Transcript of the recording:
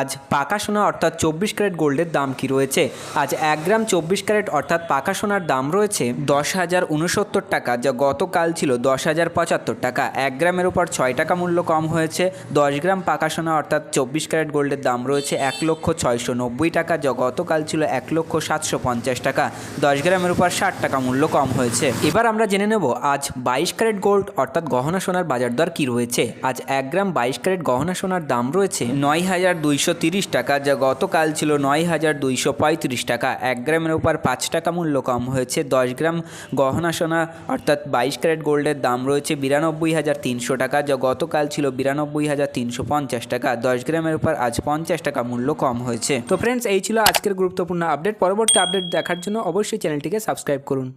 আজ পাকা সোনা অর্থাৎ চব্বিশ ক্যারেট গোল্ডের দাম কি রয়েছে? আজ এক গ্রাম চব্বিশ ক্যারেট অর্থাৎ পাকা সোনার দাম রয়েছে দশ হাজার উনসত্তর টাকা, যা গতকাল ছিল দশ হাজার পঁচাত্তর টাকা। এক গ্রামের উপর ছয় টাকা মূল্য কম হয়েছে, দশ গ্রাম পাকা সোনা অর্থাৎ চব্বিশ ক্যারেট গোল্ডের দাম রয়েছে এক লক্ষ ছয়শো নব্বই টাকা, যা গতকাল ছিল এক লক্ষ সাতশো পঞ্চাশ টাকা। দশ গ্রামের উপর ষাট টাকা মূল্য কম হয়েছে। এবার আমরা জেনে নেব, আজ বাইশ ক্যারেট গোল্ড অর্থাৎ গহনা সোনার বাজার দর কী রয়েছে? আজ এক গ্রাম বাইশ ক্যারেট গহনা সোনার দাম রয়েছে নয় হাজার দুইশো টাকা, যা গতকাল ছিল নয় হাজার দুইশো পঁয়ত্রিশ টাকা। এক গ্রামের উপর পাঁচ টাকা মূল্য কম হয়েছে। দশ গ্রাম গহনা সোনা, অর্থাৎ বাইশ ক্যারেট গোল্ডের দাম রয়েছে বিরানব্বই হাজার তিনশো টাকা, যা গতকাল ছিল বিরানব্বই হাজার তিনশো পঞ্চাশ টাকা। দশ গ্রামের উপর আজ পঞ্চাশ টাকা মূল্য কম হয়েছে। তো ফ্রেন্ডস এই ছিল আজকের গুরুত্বপূর্ণ আপডেট পরবর্তী আপডেট দেখার জন্য অবশ্যই চ্যানেলটিকে সাবস্ক্রাইব করুন।